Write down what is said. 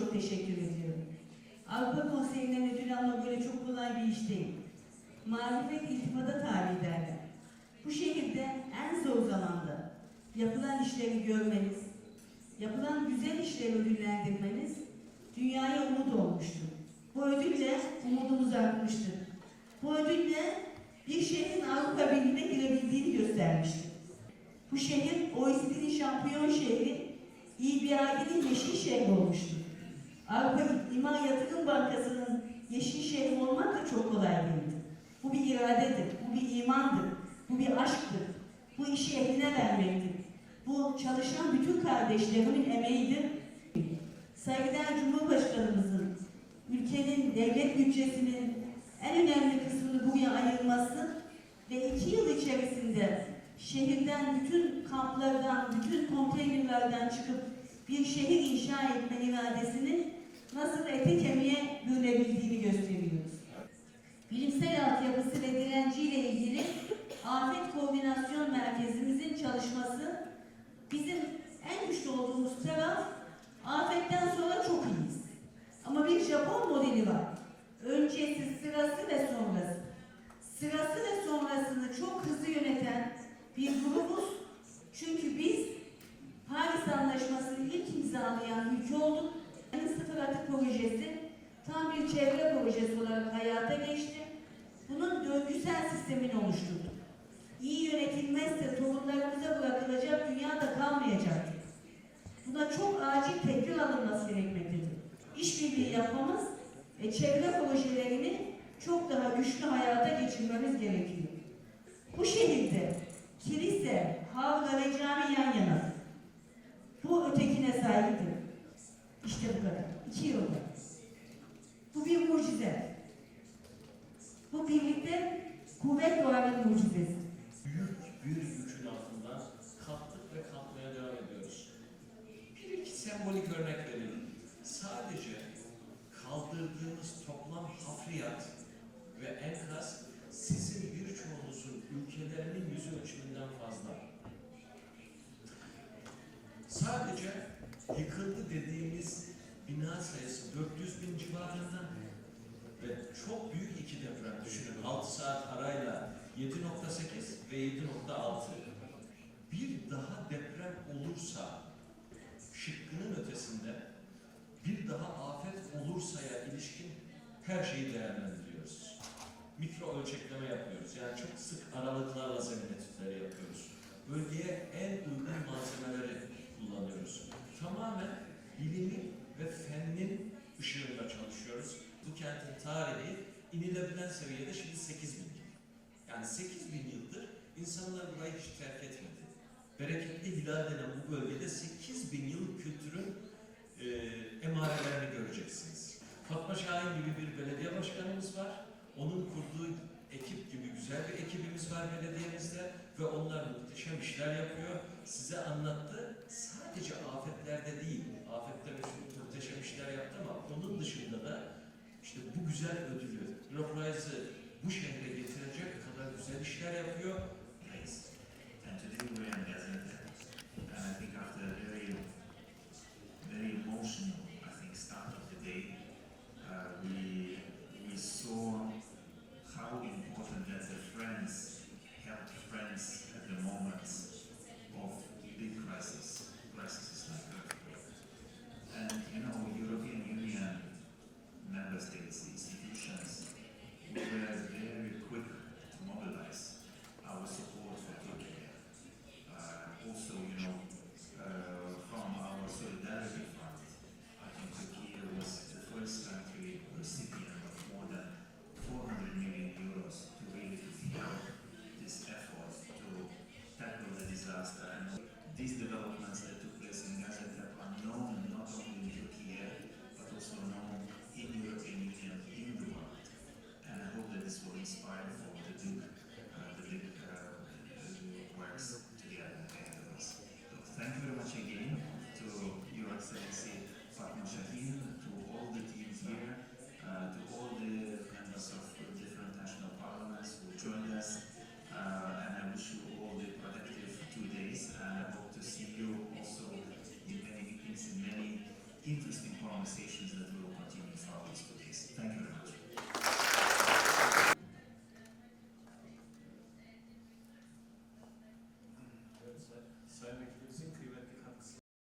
çok teşekkür ediyorum. Avrupa Konseyi'nden ödül alma böyle çok kolay bir iş değil. Marifet iltifada tabi derler. Bu şehirde en zor zamanda yapılan işleri görmeniz, yapılan güzel işleri ödüllendirmeniz dünyaya umut olmuştur. Bu ödülle umudumuz artmıştır. Bu ödülle bir şehrin Avrupa Birliği'ne girebildiğini göstermiştir. Bu şehir OECD'nin şampiyon şehri, İBA'nın yeşil şehri olmuştur. Avrupa İmar Yatırım Bankası'nın yeşil şehri olmak da çok kolay değildir. Bu bir iradedir, bu bir imandır, bu bir aşktır. Bu işi ehline vermektir. Bu çalışan bütün kardeşlerimin emeğidir. Saygıdeğer Cumhurbaşkanımızın ülkenin devlet bütçesinin en önemli kısmını buraya ayırması ve iki yıl içerisinde şehirden, bütün kamplardan, bütün konteynerlerden çıkıp bir şehir inşa etme iradesinin nasıl ete kemiğe bürünebildiğini gösteriyoruz. Bilimsel altyapısı ve direnciyle ilgili Afet Koordinasyon Merkezimizin çalışması bizim en güçlü olduğumuz taraf afetten sonra çok iyiyiz. Ama bir Japon modeli var. Öncesi, sırası ve sonrası. Sırası ve sonrasını çok hızlı yöneten bir grubuz. Çünkü biz Paris Anlaşması'nı ilk imzalayan ülke olduk. Projesi tam bir çevre projesi olarak hayata geçti. Bunun döngüsel sistemini oluşturduk. İyi yönetilmezse torunlarımıza bırakılacak dünyada kalmayacaktır. Buna çok acil tedbir alınması gerekmektedir. İşbirliği yapmamız ve çevre projelerini çok daha güçlü hayata geçirmemiz gerekiyor. Bu şehirde kilise, havla ve cami yan yana. Bu ötekine saygıdır. İşte bu kadar. İki yılda. Bu bir mucize. Bu birlikte kuvvet doğanın mucizesi. büyük bir gücün altında kalktık ve kalkmaya devam ediyoruz. Bir iki sembolik örnek verelim. Sadece kaldırdığımız toplam hafriyat ve enkaz sizin birçoğunuzun ülkelerinin yüz ölçümünden fazla. Sadece yıkıldı dediğimiz bina sayısı 400 bin civarında ve çok büyük iki deprem düşünün. 6 saat arayla 7.8 ve 7.6. Bir daha deprem olursa şıkkının ötesinde bir daha afet olursaya ilişkin her şeyi değerlendiriyoruz. Mikro ölçekleme yapıyoruz. Yani çok sık aralıklarla zemin etütleri yapıyoruz. Bölgeye seviyede şimdi 8 bin. Yani 8 bin yıldır insanlar burayı hiç terk etmedi. Bereketli Hilal denen bu bölgede 8 bin yıl kültürün e, emarelerini göreceksiniz. Fatma Şahin gibi bir belediye başkanımız var. Onun kurduğu ekip gibi güzel bir ekibimiz var belediyemizde ve onlar muhteşem işler yapıyor. Size anlattı. Sadece afetlerde değil, afette mesela muhteşem işler yaptı ama onun dışında da işte bu güzel ödülü, Roprise'ı bu şehre getirecek kadar güzel işler thank you very much again to Your Excellency Fatma Shaheen, to all the teams here, uh, to all the members of different national parliaments who joined us. Uh, and I wish you all the productive two days, and I hope to see you also in many meetings, in many interesting conversations